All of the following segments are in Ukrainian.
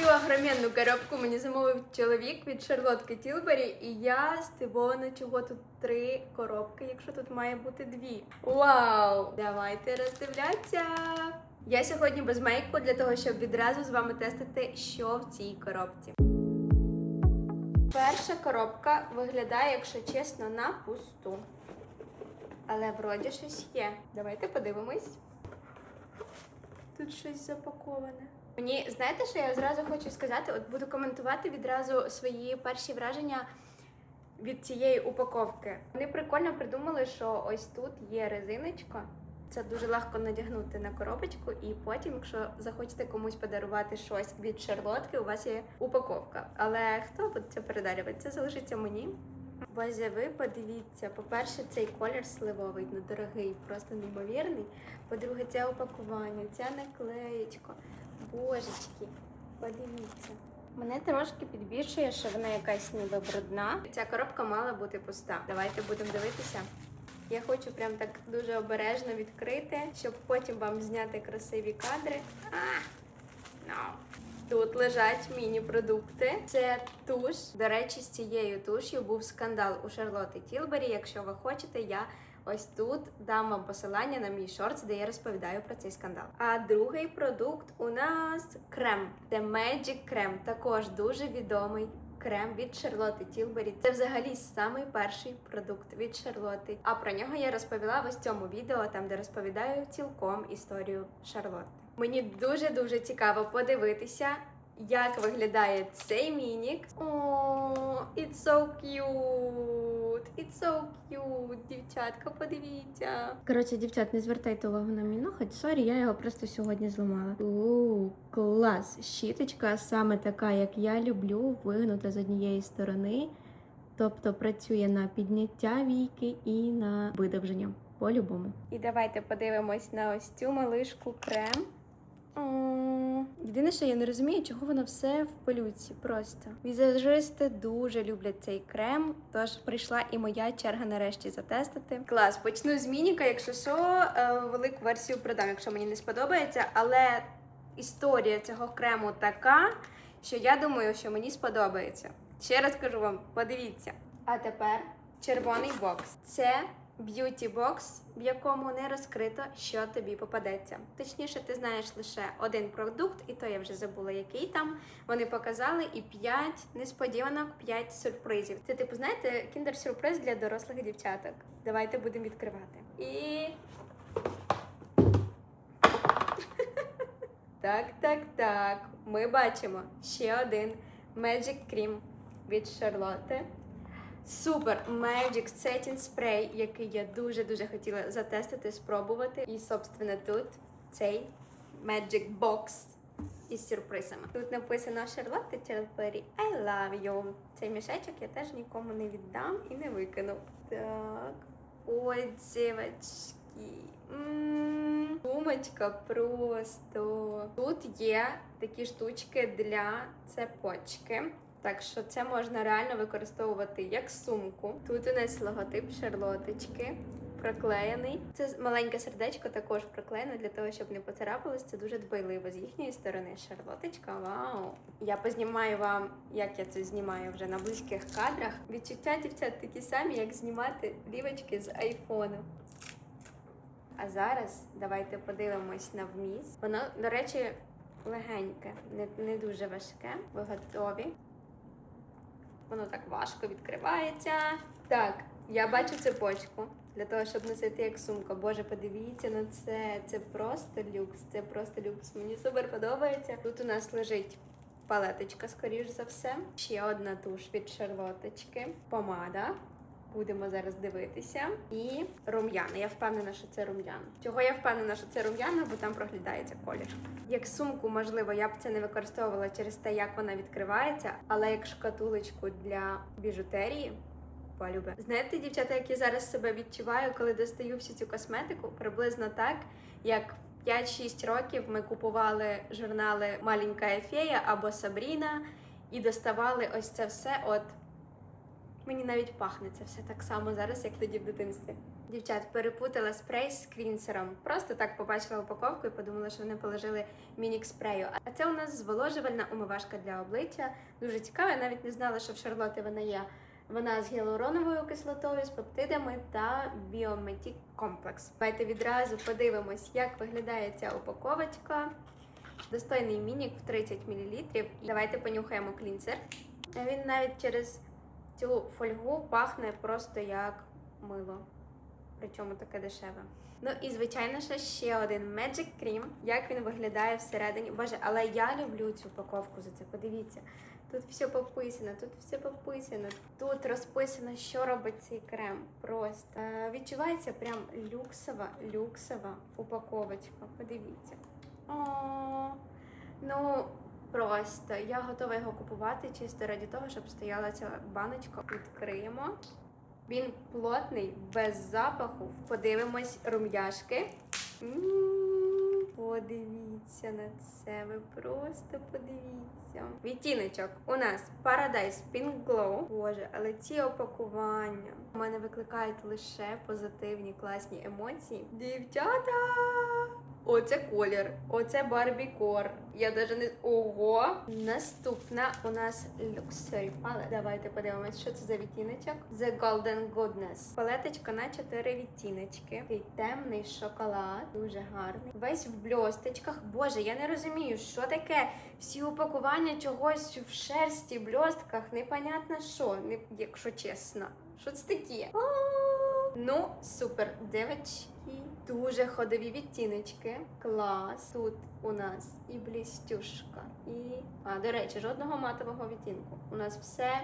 Цю огроменну коробку мені замовив чоловік від Шарлотки Тілбері, і я здивована, чого тут три коробки, якщо тут має бути дві. Вау! Давайте роздивлятися! Я сьогодні без мейку для того, щоб відразу з вами тестити, що в цій коробці. Перша коробка виглядає, якщо чесно, на пусту. Але вроді щось є. Давайте подивимось. Тут щось запаковане. Мені знаєте, що я зразу хочу сказати? От буду коментувати відразу свої перші враження від цієї упаковки. Вони прикольно придумали, що ось тут є резиночка. Це дуже легко надягнути на коробочку, і потім, якщо захочете комусь подарувати щось від шарлотки, у вас є упаковка. Але хто буде це передарювати? Це залишиться мені. Боже, ви подивіться, по-перше, цей колір сливовий, ну дорогий, просто неймовірний. По-друге, це упакування, ця наклеєчка. Божечки, подивіться. Мене трошки підбільшує, що вона якась ніби брудна. Ця коробка мала бути пуста. Давайте будемо дивитися. Я хочу прям так дуже обережно відкрити, щоб потім вам зняти красиві кадри. А, no. Тут лежать міні-продукти. Це туш. До речі, з цією туш'ю був скандал у Шарлоти Тілбері. Якщо ви хочете, я ось тут дам вам посилання на мій шортс, де я розповідаю про цей скандал. А другий продукт у нас крем. Це Magic Крем. Також дуже відомий. Крем від Шарлоти Тілбері. Це взагалі самий перший продукт від Шарлоти. А про нього я розповіла в ось цьому відео, там де розповідаю цілком історію Шарлотти. Мені дуже дуже цікаво подивитися, як виглядає цей мінік. О, it's so cute! It's so cute, дівчатка, подивіться. Коротше, дівчат, не звертайте увагу на мій ноготь. Сорі, я його просто сьогодні зламала. У клас! Щіточка саме така, як я люблю, вигнута з однієї сторони. Тобто працює на підняття війки і на видовження. По-любому. І давайте подивимось на ось цю малишку крем. Єдине, що я не розумію, чого воно все в пилюці просто. Візажисти дуже люблять цей крем, тож прийшла і моя черга нарешті затестити. Клас, почну з мініка, якщо що, е, велику версію продам, якщо мені не сподобається, але історія цього крему така, що я думаю, що мені сподобається. Ще раз кажу вам, подивіться. А тепер червоний бокс. Це б'юті бокс, в якому не розкрито, що тобі попадеться. Точніше, ти знаєш лише один продукт, і то я вже забула, який там. Вони показали і 5 несподіванок, 5 сюрпризів. Це, типу, знаєте, кіндер-сюрприз для дорослих дівчаток. Давайте будемо відкривати. І. Так, так, так. Ми бачимо ще один Magic Cream від Шарлотти. Супер Magic Setting Spray, який я дуже-дуже хотіла затестити, спробувати. І, собственно, тут цей Magic Box із сюрпризами. Тут написано Charlotte Tilbury I love you. Цей мішечок я теж нікому не віддам і не викину. Так. Ой, дівчатки. М, Сумочка просто. Тут є такі штучки для цепочки. Так що це можна реально використовувати як сумку. Тут у нас логотип шарлоточки. Проклеєний. Це маленьке сердечко також проклеєне для того, щоб не поцарапалось. Це дуже дбайливо з їхньої сторони. Шарлоточка, вау! Я познімаю вам, як я це знімаю вже на близьких кадрах. Відчуття дівчат такі самі, як знімати плівочки з айфону. А зараз давайте подивимось на вміст. Воно, до речі, легеньке, не, не дуже важке. Ви готові? Воно так важко відкривається. Так, я бачу цепочку для того, щоб носити як сумка. Боже, подивіться на це. Це просто люкс. Це просто люкс. Мені супер подобається. Тут у нас лежить палеточка, скоріш за все. Ще одна туш від шарлоточки. Помада. Будемо зараз дивитися. І рум'яна. Я впевнена, що це рум'яна. Чого я впевнена, що це рум'яна, бо там проглядається колір. Як сумку, можливо, я б це не використовувала через те, як вона відкривається, але як шкатулочку для біжутерії. Полюбе. Знаєте, дівчата, як я зараз себе відчуваю, коли достаю всю цю косметику, приблизно так, як 5-6 років ми купували журнали Маленька Ефея або Сабріна і доставали ось це все от Мені навіть пахне це все так само зараз, як тоді в дитинстві. Дівчат, перепутала спрей з крінсером. Просто так побачила упаковку і подумала, що вони положили мінік спрею. А це у нас зволожувальна умивашка для обличчя. Дуже цікава. Навіть не знала, що в Шарлоти вона є. Вона з гіалуроновою кислотою, з пептидами та біометік комплекс. Давайте відразу подивимось, як виглядає ця упаковочка. Достойний мінік в 30 мл. Давайте понюхаємо клінсер. Він навіть через цю фольгу пахне просто як мило. Причому таке дешеве. Ну і звичайно що ще один Magic Cream. Як він виглядає всередині. Боже, але я люблю цю упаковку за це. Подивіться. Тут все пописано, тут все пописано. Тут розписано, що робить цей крем. Просто Е, відчувається прям люксова, люксова упаковочка. Подивіться. О, ну просто я готова його купувати чисто раді того, щоб стояла ця баночка. Відкриємо. Він плотний, без запаху. Подивимось рум'яшки. Подивіться на це, ви просто подивіться. Відтіночок у нас Paradise Pink Glow. Боже, але ці опакування у мене викликають лише позитивні класні емоції. Дівчата! Оце колір, оце Барбі Кор. Я даже не ого. Наступна у нас Luxury Palette. Давайте подивимось, що це за відтіночок. The Golden Goodness. Палеточка на 4 відтіночки. Такий темний шоколад, дуже гарний. Весь в бльосточках. Боже, я не розумію, що таке. Всі упакування чогось в шерсті, бльостках, непонятно що, якщо чесно. Що це таке? Ну, супер, дівчатки. Дуже ходові відтіночки. Клас. Тут у нас і блістюшка, і. А, до речі, жодного матового відтінку. У нас все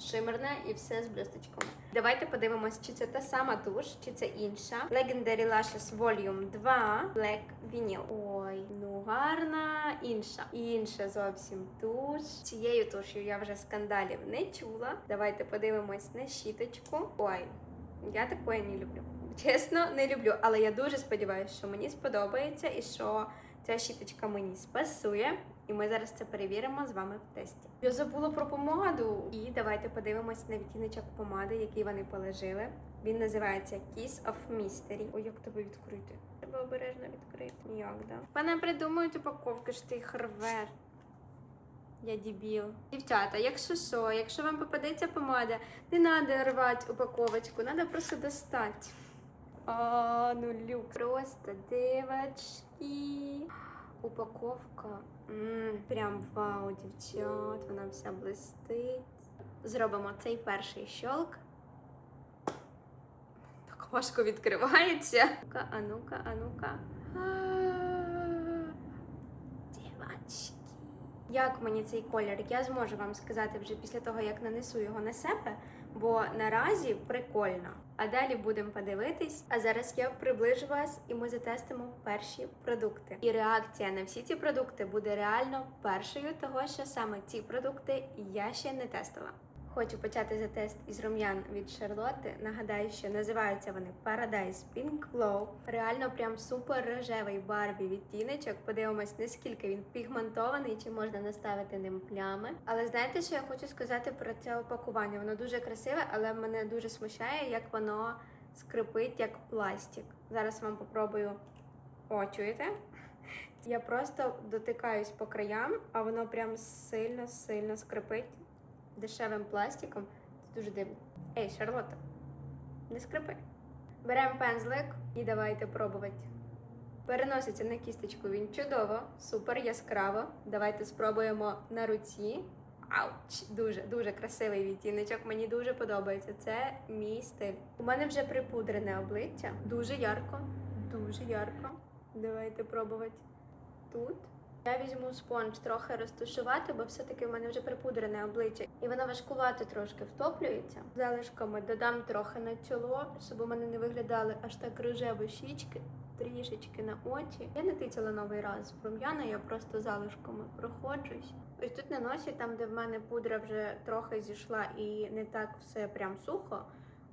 шимерне і все з блісточками. Давайте подивимось, чи це та сама туш, чи це інша. Legendary Lashes Volume 2 Black Vinyl. Гарна інша. Інша зовсім туш. Цією туш'ю я вже скандалів не чула. Давайте подивимось на щіточку. Ой, я такої не люблю. Чесно, не люблю, але я дуже сподіваюся, що мені сподобається і що ця щіточка мені спасує. І ми зараз це перевіримо з вами в тесті. Я забула про помаду. І давайте подивимось на відтіночок помади, який вони положили. Він називається Kiss of Mystery. Ой, як тебе відкрити? Треба обережно відкрити. Ніяк, да? Вона придумують упаковки, що ти їх. Я дебіл. Дівчата, якщо що, якщо вам попадеться помада, не треба рвати упаковочку, треба просто достати. А, ну люк. Просто девочки. Упаковка. М, прям вау, дівчат, вона вся блистить. Зробимо цей перший щолк. Важко відкривається. Ну-ка, а ну-ка, а ну-ка. А, Дівочки. Як мені цей колір? Я зможу вам сказати вже після того, як нанесу його на себе, бо наразі прикольно. А далі будемо подивитись. А зараз я приближу вас і ми затестимо перші продукти. І реакція на всі ці продукти буде реально першою, того що саме ці продукти я ще не тестила. Хочу почати за тест із рум'ян від Шарлотти. Нагадаю, що називаються вони Paradise Pink Glow. Реально прям супер рожевий Барбі відтіночок. Подивимось, наскільки він пігментований, чи можна наставити ним плями. Але знаєте, що я хочу сказати про це опакування? Воно дуже красиве, але мене дуже смущає, як воно скрипить як пластик. Зараз вам попробую. О, чуєте? Я просто дотикаюсь по краям, а воно прям сильно-сильно скрипить дешевим пластиком. Це дуже дивно. Ей, Шарлотта, не скрипи. Беремо пензлик і давайте пробувати. Переноситься на кісточку він чудово, супер яскраво. Давайте спробуємо на руці. Ауч! Дуже дуже красивий відтіночок. Мені дуже подобається. Це мій стиль. У мене вже припудрене обличчя. Дуже ярко, дуже ярко. Давайте пробувати тут. Я візьму спонж трохи розтушувати, бо все-таки в мене вже припудрене обличчя. І воно важкувато трошки втоплюється. Залишками додам трохи на чоло, щоб у мене не виглядали аж так рожеві щічки, трішечки на очі. Я не тицяла новий раз рум'яна, я просто залишками проходжусь. Ось тут на носі, там де в мене пудра вже трохи зійшла і не так все прям сухо.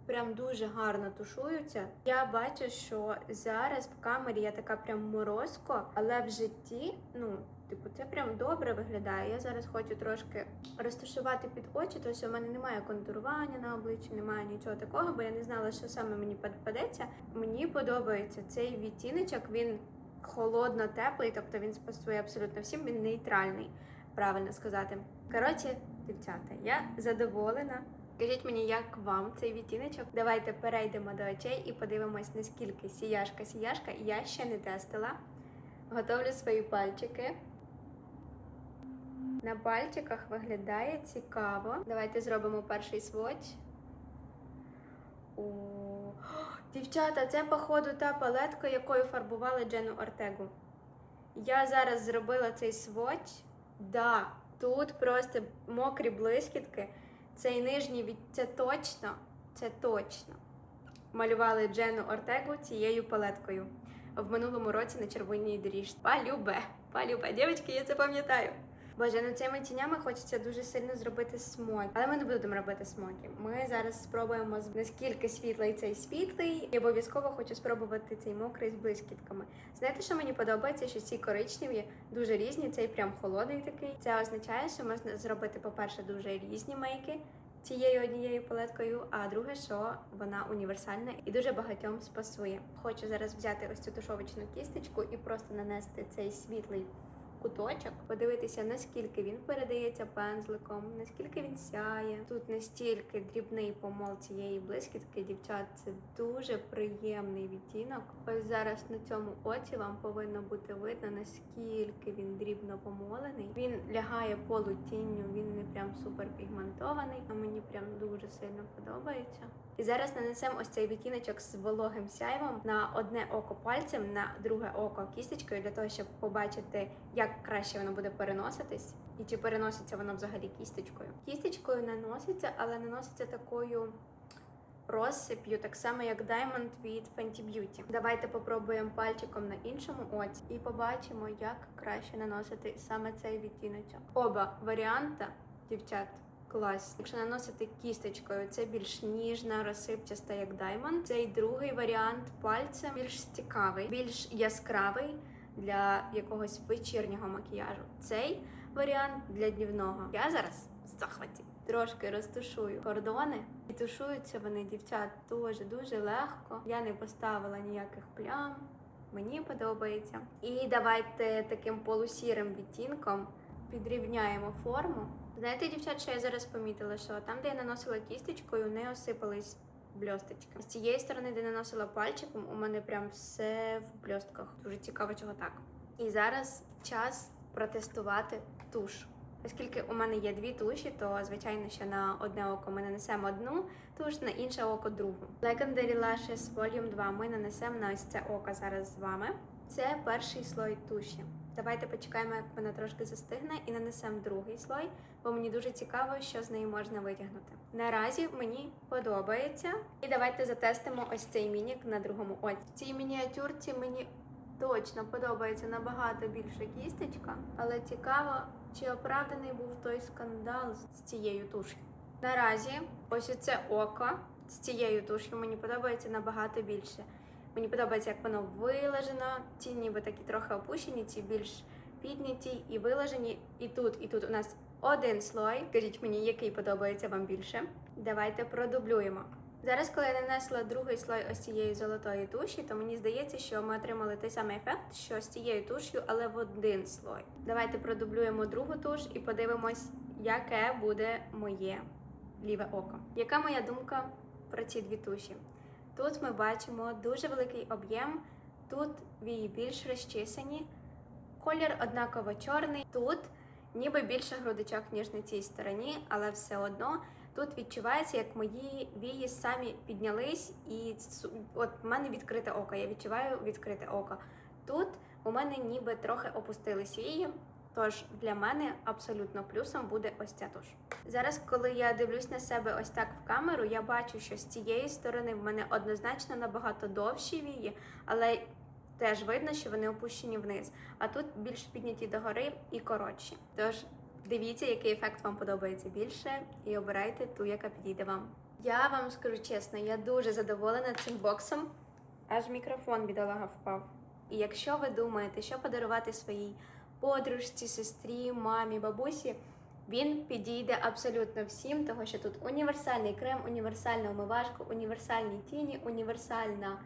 Прям дуже гарно тушуються. Я бачу, що зараз в камері я така прям морозко, але в житті, ну Типу, це прям добре виглядає. Я зараз хочу трошки розташувати під очі, тому що в мене немає контурування на обличчі, немає нічого такого, бо я не знала, що саме мені підпадеться. Мені подобається цей відтіночок, він холодно-теплий, тобто він спасує абсолютно всім, він нейтральний, правильно сказати. Коротше, дівчата, я задоволена. Скажіть мені, як вам цей відтіночок? Давайте перейдемо до очей і подивимось, наскільки сіяшка сіяшка. Я ще не тестила. Готовлю свої пальчики. На пальчиках виглядає цікаво. Давайте зробимо перший сводч. Дівчата, це, походу, та палетка, якою фарбували Джену Ортегу. Я зараз зробила цей сводч. Да, тут просто мокрі блискітки. Цей нижній від це точно, це точно. Малювали Джену Ортегу цією палеткою в минулому році на червоній доріжці. Палюбе, палюбе, дівчатки, я це пам'ятаю. Боже, ну цими тінями хочеться дуже сильно зробити смок. Але ми не будемо робити смоки. Ми зараз спробуємо наскільки світлий цей світлий, і обов'язково хочу спробувати цей мокрий з блискітками. Знаєте, що мені подобається, що ці коричневі дуже різні, цей прям холодний такий. Це означає, що можна зробити, по-перше, дуже різні мейки цією однією палеткою, а друге, що вона універсальна і дуже багатьом спасує. Хочу зараз взяти ось цю тушовочну кісточку і просто нанести цей світлий куточок, подивитися, наскільки він передається пензликом, наскільки він сяє. Тут настільки дрібний помол цієї блискітки, дівчат, це дуже приємний відтінок. Ось зараз на цьому оці вам повинно бути видно, наскільки він дрібно помолений. Він лягає полутінню, він не прям супер пігментований, а мені прям дуже сильно подобається. І зараз нанесемо ось цей відтіночок з вологим сяйвом на одне око пальцем, на друге око кісточкою, для того, щоб побачити, як краще воно буде переноситись, і чи переноситься воно взагалі кісточкою. Кісточкою наноситься, але наноситься такою розсип'ю, так само як Diamond від Fenty Beauty. Давайте попробуємо пальчиком на іншому оці і побачимо, як краще наносити саме цей відтіночок. Оба варіанти, дівчат. Клас. Якщо наносити кісточкою, це більш ніжна, розсипчаста, як Diamond. Цей другий варіант пальцем більш цікавий, більш яскравий для якогось вечірнього макіяжу. Цей варіант для днівного. Я зараз в захваті. Трошки розтушую кордони. І тушуються вони, дівчат, дуже дуже легко. Я не поставила ніяких плям. Мені подобається. І давайте таким полусірим відтінком підрівняємо форму. Знаєте, дівчат, що я зараз помітила, що там, де я наносила кісточкою, не осипались бльосточки. З цієї сторони, де наносила пальчиком, у мене прям все в бльостках. Дуже цікаво, чого так. І зараз час протестувати туш. Оскільки у мене є дві туші, то звичайно, що на одне око ми нанесемо одну туш, на інше око другу. Legendary Lashes Volume 2 ми нанесемо на ось це око зараз з вами. Це перший слой туші. Давайте почекаємо, як вона трошки застигне, і нанесемо другий слой, бо мені дуже цікаво, що з неї можна витягнути. Наразі мені подобається. І давайте затестимо ось цей мінік на другому оці. В цій мініатюрці мені точно подобається набагато більше кісточка, але цікаво, чи оправданий був той скандал з цією туш'ю. Наразі ось це око з цією туш'ю мені подобається набагато більше. Мені подобається, як воно вилажено. Ці ніби такі трохи опущені, ці більш підняті і вилажені. І тут, і тут у нас один слой. Скажіть мені, який подобається вам більше. Давайте продублюємо. Зараз, коли я нанесла другий слой ось цієї золотої туші, то мені здається, що ми отримали той самий ефект, що з цією туш'ю, але в один слой. Давайте продублюємо другу туш і подивимось, яке буде моє ліве око. Яка моя думка про ці дві туші? Тут ми бачимо дуже великий об'єм, тут вії більш розчисані, колір однаково чорний. Тут ніби більше грудочок, ніж на цій стороні, але все одно тут відчувається, як мої вії самі піднялись, і от в мене відкрите око. Я відчуваю відкрите око. Тут у мене ніби трохи опустились вії. Тож для мене абсолютно плюсом буде ось ця туш. Зараз, коли я дивлюсь на себе ось так в камеру, я бачу, що з цієї сторони в мене однозначно набагато довші вії, але теж видно, що вони опущені вниз. А тут більш підняті догори і коротші. Тож дивіться, який ефект вам подобається більше, і обирайте ту, яка підійде вам. Я вам скажу чесно, я дуже задоволена цим боксом. Аж мікрофон бідолага впав. І якщо ви думаєте, що подарувати своїй подружці, сестрі, мамі, бабусі. Він підійде абсолютно всім, тому що тут універсальний крем, універсальна омивашка, універсальні тіні, універсальна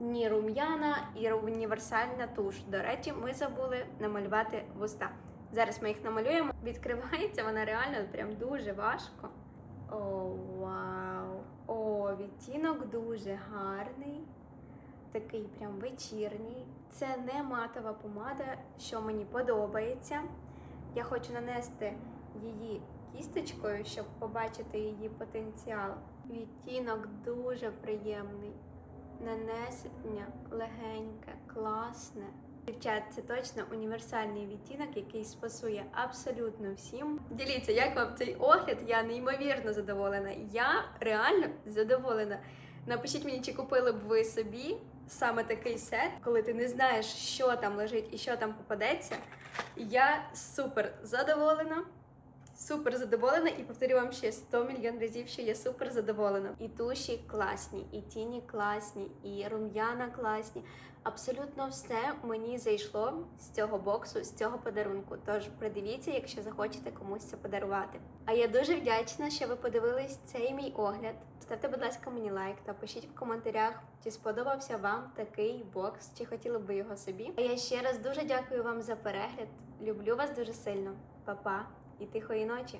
ні рум'яна і універсальна туш. До речі, ми забули намалювати вуста. Зараз ми їх намалюємо. Відкривається вона реально прям дуже важко. О, вау! О, відтінок дуже гарний. Такий прям вечірній. Це не матова помада, що мені подобається. Я хочу нанести її кісточкою, щоб побачити її потенціал. Відтінок дуже приємний. Нанесення легеньке, класне. Дівчат, це точно універсальний відтінок, який спасує абсолютно всім. Діліться, як вам цей огляд? Я неймовірно задоволена. Я реально задоволена. Напишіть мені, чи купили б ви собі саме такий сет, коли ти не знаєш, що там лежить і що там попадеться. Я супер задоволена. Супер задоволена і повторю вам ще 100 мільйон разів, що я супер задоволена. І туші класні, і тіні класні, і рум'яна класні. Абсолютно все мені зайшло з цього боксу, з цього подарунку. Тож придивіться, якщо захочете комусь це подарувати. А я дуже вдячна, що ви подивились цей мій огляд. Ставте, будь ласка, мені лайк та пишіть в коментарях, чи сподобався вам такий бокс, чи хотіли б ви його собі. А я ще раз дуже дякую вам за перегляд. Люблю вас дуже сильно. Па-па і тихої ночі.